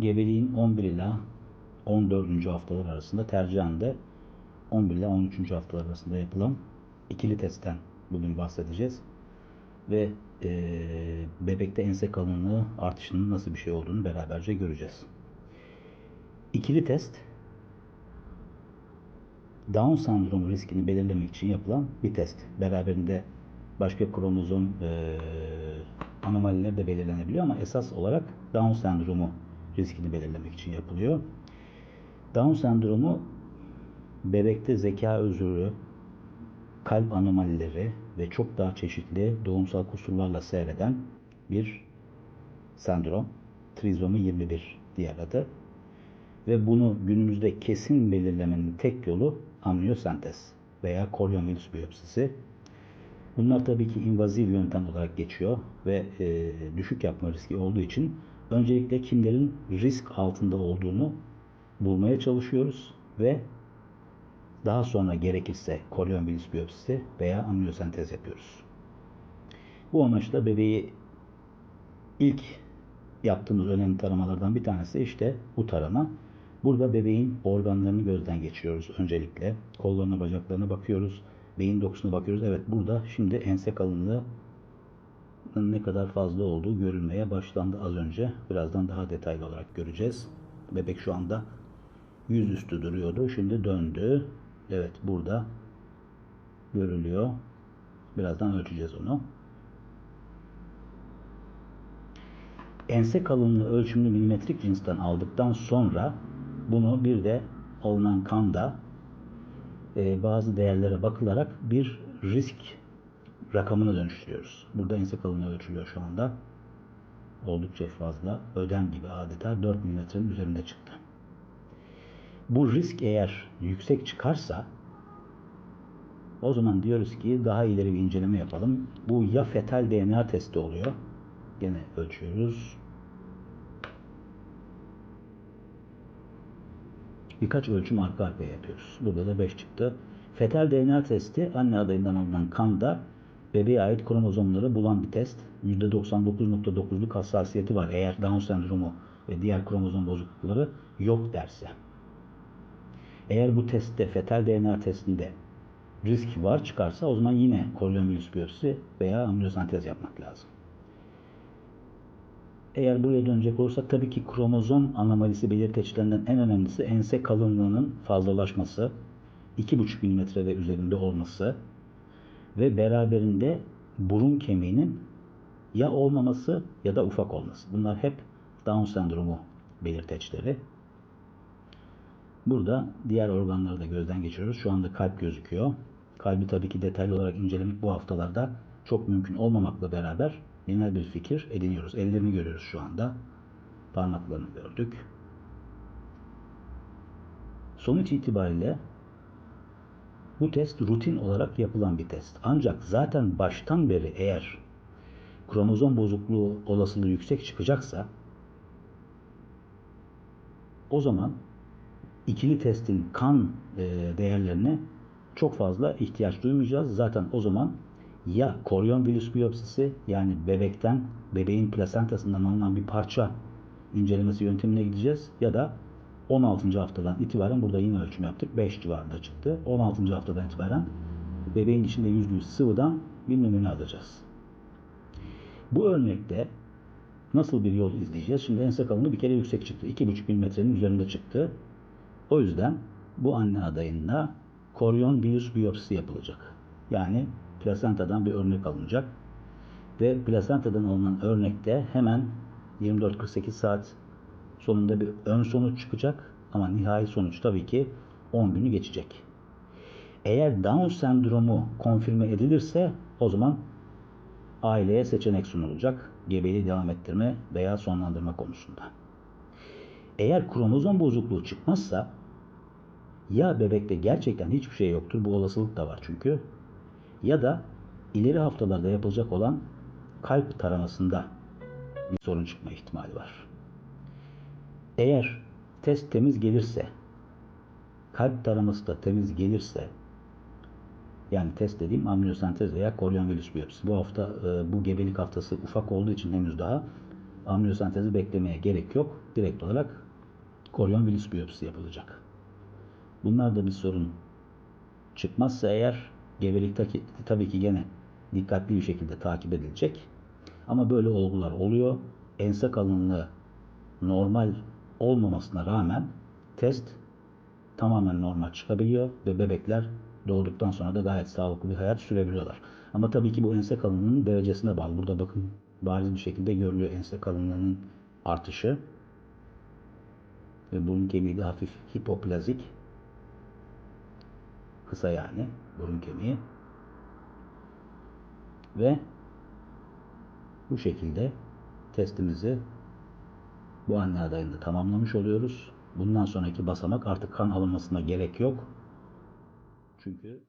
gebeliğin 11 ila 14. haftalar arasında tercihen de 11 ile 13. haftalar arasında yapılan ikili testten bugün bahsedeceğiz. Ve e, bebekte ense kalınlığı artışının nasıl bir şey olduğunu beraberce göreceğiz. İkili test Down sendromu riskini belirlemek için yapılan bir test. Beraberinde başka kromozom e, anomalileri de belirlenebiliyor ama esas olarak Down sendromu riskini belirlemek için yapılıyor. Down sendromu bebekte zeka özürü, kalp anomalileri ve çok daha çeşitli doğumsal kusurlarla seyreden bir sendrom. Trizomi 21 diğer adı. Ve bunu günümüzde kesin belirlemenin tek yolu amniyosentez veya koryovirüs biyopsisi. Bunlar tabii ki invaziv yöntem olarak geçiyor ve e, düşük yapma riski olduğu için öncelikle kimlerin risk altında olduğunu bulmaya çalışıyoruz ve daha sonra gerekirse koryovirüs biyopsisi veya amniyosentez yapıyoruz. Bu amaçla bebeği ilk yaptığımız önemli taramalardan bir tanesi işte bu tarama. Burada bebeğin organlarını gözden geçiriyoruz öncelikle. Kollarına, bacaklarına bakıyoruz. Beyin dokusuna bakıyoruz. Evet burada şimdi ense kalınlığı ne kadar fazla olduğu görülmeye başlandı az önce. Birazdan daha detaylı olarak göreceğiz. Bebek şu anda yüzüstü duruyordu. Şimdi döndü. Evet burada görülüyor. Birazdan ölçeceğiz onu. Ense kalınlığı ölçümlü milimetrik cinsten aldıktan sonra bunu bir de alınan kanda e, bazı değerlere bakılarak bir risk rakamına dönüştürüyoruz. Burada ense kalınlığı ölçülüyor şu anda. Oldukça fazla. Ödem gibi adeta 4 milimetrenin üzerinde çıktı. Bu risk eğer yüksek çıkarsa o zaman diyoruz ki daha ileri bir inceleme yapalım. Bu ya fetal DNA testi oluyor. Gene ölçüyoruz. Birkaç ölçüm arka arkaya yapıyoruz. Burada da 5 çıktı. Fetal DNA testi anne adayından alınan kanda bebeğe ait kromozomları bulan bir test. %99.9'luk hassasiyeti var eğer Down sendromu ve diğer kromozom bozuklukları yok derse. Eğer bu testte fetal DNA testinde risk var çıkarsa o zaman yine koryovirüs biyopsisi veya amniyosentez yapmak lazım. Eğer buraya dönecek olursak tabii ki kromozom anomalisi belirteçlerinden en önemlisi ense kalınlığının fazlalaşması, 2,5 mm ve üzerinde olması ve beraberinde burun kemiğinin ya olmaması ya da ufak olması. Bunlar hep Down sendromu belirteçleri. Burada diğer organları da gözden geçiriyoruz. Şu anda kalp gözüküyor. Kalbi tabii ki detaylı olarak incelemek bu haftalarda çok mümkün olmamakla beraber genel bir fikir ediniyoruz. Ellerini görüyoruz şu anda. Parmaklarını gördük. Sonuç itibariyle bu test rutin olarak yapılan bir test. Ancak zaten baştan beri eğer kromozom bozukluğu olasılığı yüksek çıkacaksa o zaman ikili testin kan e, değerlerine çok fazla ihtiyaç duymayacağız. Zaten o zaman ya koryon virüs biyopsisi yani bebekten bebeğin plasentasından alınan bir parça incelemesi yöntemine gideceğiz ya da 16. haftadan itibaren burada yine ölçüm yaptık. 5 civarında çıktı. 16. haftadan itibaren bebeğin içinde %100 sıvıdan bir numune alacağız. Bu örnekte nasıl bir yol izleyeceğiz? Şimdi ense kalınlığı bir kere yüksek çıktı. 2,5 milimetrenin üzerinde çıktı. O yüzden bu anne adayında koryon virüs biyopsisi yapılacak. Yani plasentadan bir örnek alınacak. Ve plasentadan alınan örnekte hemen 24-48 saat sonunda bir ön sonuç çıkacak. Ama nihai sonuç tabii ki 10 günü geçecek. Eğer Down sendromu konfirme edilirse o zaman aileye seçenek sunulacak. Gebeliği devam ettirme veya sonlandırma konusunda. Eğer kromozom bozukluğu çıkmazsa ya bebekte gerçekten hiçbir şey yoktur. Bu olasılık da var çünkü. Ya da ileri haftalarda yapılacak olan kalp taramasında bir sorun çıkma ihtimali var. Eğer test temiz gelirse, kalp taraması da temiz gelirse, yani test dediğim amniyosentez veya koryon virüs biyopsisi. Bu hafta e, bu gebelik haftası ufak olduğu için henüz daha amniyosentezi beklemeye gerek yok. Direkt olarak koryon virüs biyopsisi yapılacak. Bunlarda bir sorun çıkmazsa eğer gebelik tabii ki gene dikkatli bir şekilde takip edilecek. Ama böyle olgular oluyor. Ense kalınlığı normal olmamasına rağmen test tamamen normal çıkabiliyor ve bebekler doğduktan sonra da gayet sağlıklı bir hayat sürebiliyorlar. Ama tabii ki bu ense kalınlığının derecesine bağlı. Burada bakın bariz bir şekilde görülüyor ense kalınlığının artışı. Ve burun kemiği de hafif hipoplazik. Kısa yani burun kemiği. Ve bu şekilde testimizi bu anne adayında tamamlamış oluyoruz. Bundan sonraki basamak artık kan alınmasına gerek yok. Çünkü